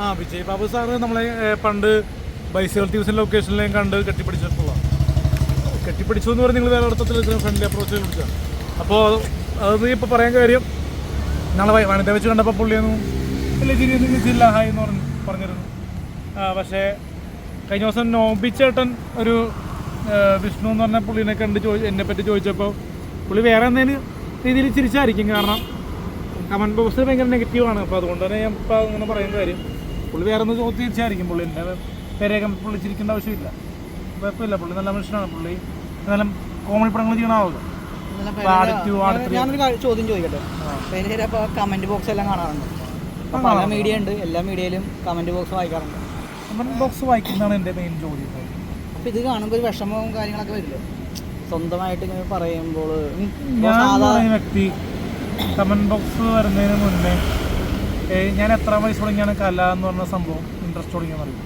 ആ വിജയ് ബാബു സാറ് നമ്മളെ പണ്ട് ബൈസൈക്കിൾ ട്യൂഷൻ ലൊക്കേഷനിലേയും കണ്ട് കെട്ടിപ്പിടിച്ചിട്ടുള്ള കെട്ടിപ്പിടിച്ചു എന്ന് പറഞ്ഞാൽ നിങ്ങൾ വേറെ അർത്ഥത്തിൽ ഫ്രണ്ട്ലി അപ്രോച്ച് വിളിച്ചാൽ അപ്പോൾ അത് ഇപ്പോൾ പറയാൻ കാര്യം നാളെ വനിത വെച്ച് കണ്ടപ്പോൾ പുള്ളിയൊന്നും ഇല്ല ചിരി ഒന്നും ചിരിച്ചില്ല ഹായ് എന്ന് പറഞ്ഞു പറഞ്ഞിരുന്നു. പക്ഷേ കഴിഞ്ഞ ദിവസം നോബിച്ചേട്ടൻ ഒരു വിഷ്ണു എന്ന് പറഞ്ഞ പുള്ളിനെ കണ്ട് ചോദി എന്നെ പറ്റി ചോദിച്ചപ്പോൾ പുള്ളി വേറെ എന്തെങ്കിലും രീതിയിൽ ചിരിച്ചായിരിക്കും. കാരണം കമന്റ് ബോക്സ് ഭയങ്കര നെഗറ്റീവാണ് അപ്പോൾ അതുകൊണ്ട് തന്നെ ഞാൻ ഇപ്പോൾ അങ്ങനെ പറയുന്ന കാര്യം. പുള്ളി വേറെ ഒന്ന് തീർച്ചയായിരിക്കും. തിരിച്ചായിരിക്കും പുള്ളി എന്റെ പേരെയൊക്കെ പുള്ളി ചിരിക്കേണ്ട ആവശ്യമില്ല. കുഴപ്പമില്ല. പുള്ളി നല്ല മനുഷ്യനാണ്. പുള്ളി എന്നാലും കോമഡി പടങ്ങൾ ചെയ്യണ three. ഞാനൊരു ചോദ്യം ചോദിക്കട്ടെ? പെരേര അപ്പോൾ കമന്റ് ബോക്സ് എല്ലാം കാണാറുണ്ട്. പല മീഡിയ ഉണ്ട്. എല്ലാ മീഡിയയിലും കമന്റ് ബോക്സ് വായിക്കാറുണ്ട്. കമന്റ് ബോക്സ് വായിക്കുന്നതാണ് എന്റെ മെയിൻ ജോലി. അപ്പൊ ഇത് കാണുമ്പോൾ ഒരു വിഷമവും കാര്യങ്ങളൊക്കെ വരില്ലേ? സ്വന്തമായിട്ട് ഇങ്ങനെ പറയുമ്പോൾ ഞാൻ വ്യക്തി കമന്റ് ബോക്സ് വരുന്നതിന് മുന്നേ ഞാൻ എത്ര വയസ്സ് തുടങ്ങിയാണ് കല എന്ന് പറഞ്ഞ സംഭവം ഇൻട്രസ്റ്റ് തുടങ്ങിയെന്ന് അറിയും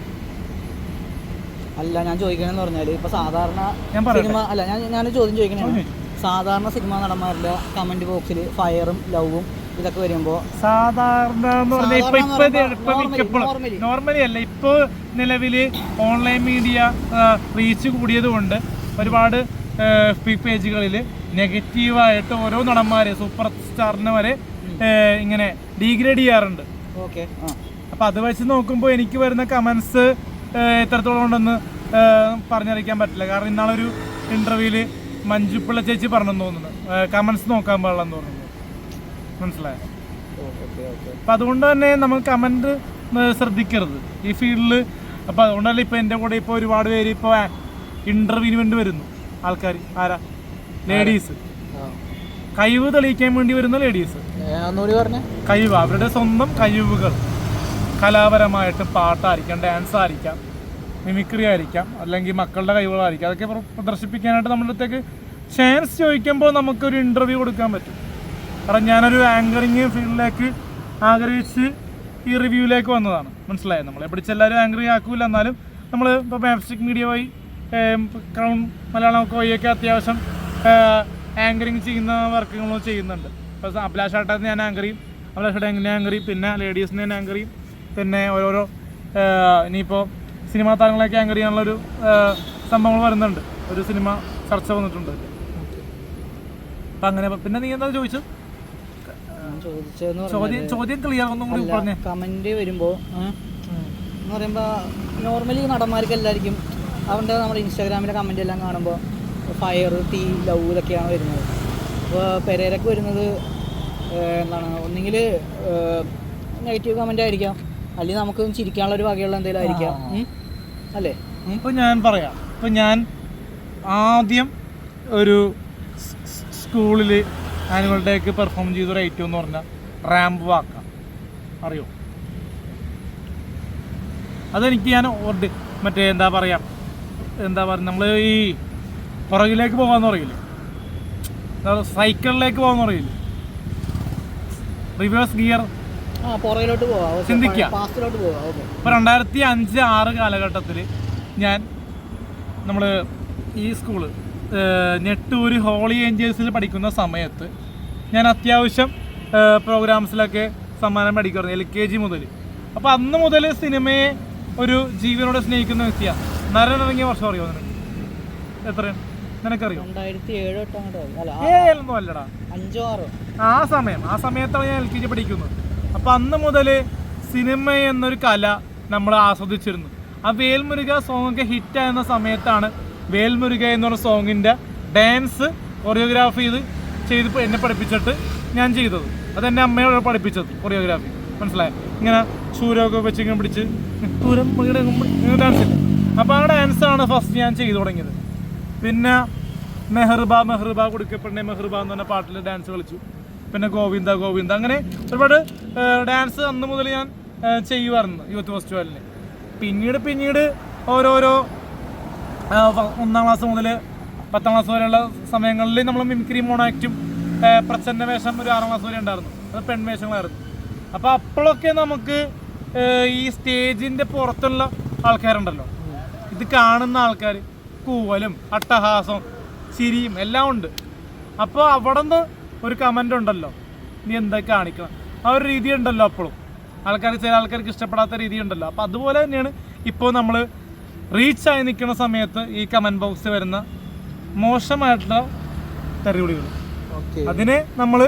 അല്ല ഞാൻ ചോദിക്കണമെന്ന് പറഞ്ഞാൽ ഇപ്പൊ സാധാരണ ഞാൻ പറയട്ടെ. സിനിമ അല്ല ഞാൻ ഞാൻ ചോദ്യം ചോദിക്കണേ ചോദിച്ചോ. സാധാരണ സിനിമ നടന്മാരുടെ കമന്റ് ബോക്സിൽ ഫയറും ലവും ഇതൊക്കെ വരുമ്പോ സാധാരണ എന്ന് പറഞ്ഞാൽ ഇപ്പൊ ഇപ്പൊ സാധാരണ ഇത് ഇപ്പൊ normally, മിക്കപ്പോഴും നോർമലി അല്ല ഇപ്പൊ നിലവിൽ ഓൺലൈൻ മീഡിയ റീച്ച് കൂടിയത് കൊണ്ട് ഒരുപാട് പേജുകളിൽ നെഗറ്റീവായിട്ട് ഓരോ നടന്മാരെ സൂപ്പർ സ്റ്റാറിനെ വരെ ഇങ്ങനെ ഡീഗ്രേഡ് ചെയ്യാറുണ്ട്. ഓക്കെ. അപ്പൊ അത് വെച്ച് നോക്കുമ്പോൾ എനിക്ക് വരുന്ന കമന്റ്സ് എത്രത്തോളം ഉണ്ടെന്ന് പറഞ്ഞറിയിക്കാൻ പറ്റില്ല. കാരണം ഇന്നാളൊരു ഇന്റർവ്യൂൽ മഞ്ജുപ്പിള്ള ചേച്ചി പറഞ്ഞെന്ന് തോന്നുന്നു. കമന്റ്സ് നോക്കാൻ പാടില്ലെന്ന് തോന്നുന്നു. മനസ്സിലായോ? അപ്പൊ അപ്പം അതുകൊണ്ട് തന്നെ നമ്മൾ കമന്റ് ശ്രദ്ധിക്കരുത്. ഈ ഫീൽഡിൽ അപ്പോൾ അതുകൊണ്ടല്ല ഇപ്പൊ എന്റെ കൂടെ ഇപ്പോൾ ഒരുപാട് പേര് ഇപ്പോൾ ഇന്റർവ്യൂവിന് വേണ്ടി വരുന്നു. ആൾക്കാർ ആരാ? ലേഡീസ് കഴിവ് തെളിയിക്കാൻ വേണ്ടി വരുന്ന ലേഡീസ് കഴിവ് അവരുടെ സ്വന്തം കഴിവുകൾ. കലാപരമായിട്ട് പാട്ടായിരിക്കാം ഡാൻസ് ആയിരിക്കാം മിമിക്രി ആയിരിക്കാം അല്ലെങ്കിൽ മക്കളുടെ കഴിവുകളായിരിക്കാം. അതൊക്കെ പ്രദർശിപ്പിക്കാനായിട്ട് നമ്മുടെ അടുത്തേക്ക് ചാൻസ് ചോദിക്കുമ്പോൾ നമുക്കൊരു ഇന്റർവ്യൂ കൊടുക്കാൻ പറ്റും. കാരണം ഞാനൊരു ആങ്കറിങ് ഫീൽഡിലേക്ക് ആഗ്രഹിച്ച് ഈ റിവ്യൂവിലേക്ക് വന്നതാണ്. മനസ്സിലായത് നമ്മളെ ചെല്ലാവരും ആങ്കറിങ് ആക്കൂല. എന്നാലും നമ്മൾ ഇപ്പോൾ മാപ്സ്റ്റിക് മീഡിയ വഴി ക്രൗൺ മലയാളം ഒക്കെ വഴിയൊക്കെ അത്യാവശ്യം ആങ്കറിങ് ചെയ്യുന്ന വർക്കുകളും ചെയ്യുന്നുണ്ട്. ഇപ്പോൾ അഭിലാഷ് ആട്ടത്ത് ഞാൻ ആങ്കർ ചെയ്യും. അഭിലാഷ് ആട്ടം എങ്ങനെ ആങ്കർ ചെയ്യും? പിന്നെ ലേഡീസിനെ ഞാൻ ആങ്കർ ചെയ്യും. പിന്നെ ഓരോരോ ഇനിയിപ്പോൾ സിനിമാ താരങ്ങളെയൊക്കെ ആങ്കർ ചെയ്യാനുള്ളൊരു സംഭവങ്ങൾ വരുന്നുണ്ട്. ഒരു സിനിമ ചർച്ച വന്നിട്ടുണ്ട്. അപ്പം അങ്ങനെ പിന്നെ നീ എന്താ ഞാൻ ചോദിച്ചതെന്ന് ചോദ്യം ക്ലിയർ ഒന്നും കൂടി പറഞ്ഞേ. കമന്റ് വരുമ്പോൾ എന്ന് പറയുമ്പോ നോർമലി നടന്മാർക്ക് എല്ലാവർക്കും അവരുടെ നമ്മുടെ ഇൻസ്റ്റാഗ്രാമിലെ കമന്റ് എല്ലാം കാണുമ്പോൾ ഫയർ തീ ലവ് ഇതൊക്കെയാണ് വരുന്നത്. അപ്പോൾ പെരേരൊക്കെ വരുന്നത് എന്താണ് ഒന്നെങ്കിൽ നെഗറ്റീവ് കമന്റ് ആയിരിക്കാം. അല്ലെങ്കിൽ നമുക്ക് ചിരിക്കാനുള്ള ഒരു വകയുള്ള എന്തെങ്കിലും ആയിരിക്കാം. അല്ലേ. ഇപ്പം ഞാൻ പറയാം. ഇപ്പം ഞാൻ ആദ്യം ഒരു സ്കൂളിൽ ആനുവൽ ഡേക്ക് പെർഫോം ചെയ്തൊരു ഐറ്റം എന്ന് പറഞ്ഞാൽ റാമ്പ് വാക്ക. അറിയോ? അതെനിക്ക് ഞാൻ ഓർഡ് മറ്റേ എന്താ പറയുക എന്താ പറയുക നമ്മൾ ഈ പുറകിലേക്ക് പോകാമെന്ന് പറയില്ലേ? സൈക്കിളിലേക്ക് പോകാന്ന് പറയില്ലേ? റിവേഴ്സ് ഗിയർ ആ പുറകിലോട്ട് പോവാം ചിന്തിക്കാം. പാസ്റ്റിലോട്ട് പോവാം ഓക്കെ ഇപ്പോൾ രണ്ടായിരത്തി അഞ്ച് ആറ് കാലഘട്ടത്തിൽ ഞാൻ നമ്മൾ ഈ സ്കൂൾ നെട്ടൂര് ഹോളി ഏഞ്ചേഴ്സിൽ പഠിക്കുന്ന സമയത്ത് ഞാൻ അത്യാവശ്യം പ്രോഗ്രാംസിലൊക്കെ സമ്മാനം പഠിക്കുമായിരുന്നു എൽ കെ ജി മുതൽ അപ്പോൾ അന്ന് മുതൽ സിനിമയെ ഒരു ജീവനോട് സ്നേഹിക്കുന്ന വ്യക്തിയാണ് നരൻ ഇറങ്ങിയ വർഷം അറിയോ നിനക്ക്? എത്രയാണ്? നിനക്കറിയോ? രണ്ടായിരത്തി ഏഴ് ആ, ഏതൊന്നും അല്ലടാ. അഞ്ചോ ആറോ? ആ സമയം ആ സമയത്താണ് ഞാൻ എൽ കെ ജി പഠിക്കുന്നത്. അപ്പൊ അന്ന് മുതൽ സിനിമ എന്നൊരു കല നമ്മൾ ആസ്വദിച്ചിരുന്നു. ആ വേൽമുരുക സോങ് ഒക്കെ ഹിറ്റായിരുന്ന സമയത്താണ് വേൽമുരുക എന്ന് പറഞ്ഞ സോങ്ങിന്റെ ഡാൻസ് കൊറിയോഗ്രാഫി ചെയ്ത് ചെയ്ത് എന്നെ പഠിപ്പിച്ചിട്ട് ഞാൻ ചെയ്തത്. അത് എന്റെ അമ്മയോട് പഠിപ്പിച്ചത് കൊറിയോഗ്രാഫി മനസ്സിലായോ? ഇങ്ങനെ സൂര്യമൊക്കെ വെച്ച് ഇങ്ങനെ പിടിച്ച് ചൂരം ഡാൻസ് അപ്പോൾ ആ ഡാൻസാണ് ഫസ്റ്റ് ഞാൻ ചെയ്തു തുടങ്ങിയത്. പിന്നെ മെഹർബ മെഹർബ കൊടുക്കപ്പെടണേ മെഹർബ എന്ന് പറഞ്ഞ പാട്ടിൽ ഡാൻസ് കളിച്ചു. പിന്നെ ഗോവിന്ദ ഗോവിന്ദ. അങ്ങനെ ഒരുപാട് ഡാൻസ് അന്ന് മുതൽ ഞാൻ ചെയ്യുമായിരുന്നു യൂത്ത് ഫെസ്റ്റിവലിന് പിന്നീട് പിന്നീട് ഓരോരോ ഒന്നാം ക്ലാസ് മുതൽ പത്താം ക്ലാസ് വരെയുള്ള സമയങ്ങളിൽ നമ്മൾ മിമിക്രി മോണാക്റ്റും പ്രച്ഛന്ന വേഷം ഒരു ആറാം ക്ലാസ് വരെ ഉണ്ടായിരുന്നു. അത് പെൺവേഷങ്ങളായിരുന്നു അപ്പോൾ അപ്പോഴൊക്കെ നമുക്ക് ഈ സ്റ്റേജിന്റെ പുറത്തുള്ള ആൾക്കാരുണ്ടല്ലോ. ഇത് കാണുന്ന ആൾക്കാർ കൂവലും അട്ടഹാസവും ചിരിയും എല്ലാം ഉണ്ട്. അപ്പോൾ അവിടെ നിന്ന് ഒരു കമന്റ് ഉണ്ടല്ലോ. നീ എന്താ കാണിക്കണം? ആ ഒരു രീതി ഉണ്ടല്ലോ അപ്പോഴും. ആൾക്കാർക്ക് ചില ആൾക്കാർക്ക് ഇഷ്ടപ്പെടാത്ത രീതി ഉണ്ടല്ലോ. അപ്പോൾ അതുപോലെ തന്നെയാണ് ഇപ്പോൾ നമ്മൾ ആയി നിൽക്കുന്ന സമയത്ത് ഈ കമന്റ് ബോക്സിൽ വരുന്ന മോശമായിട്ടുള്ള തെറിവിളികൾ. അതിനെ നമ്മൾ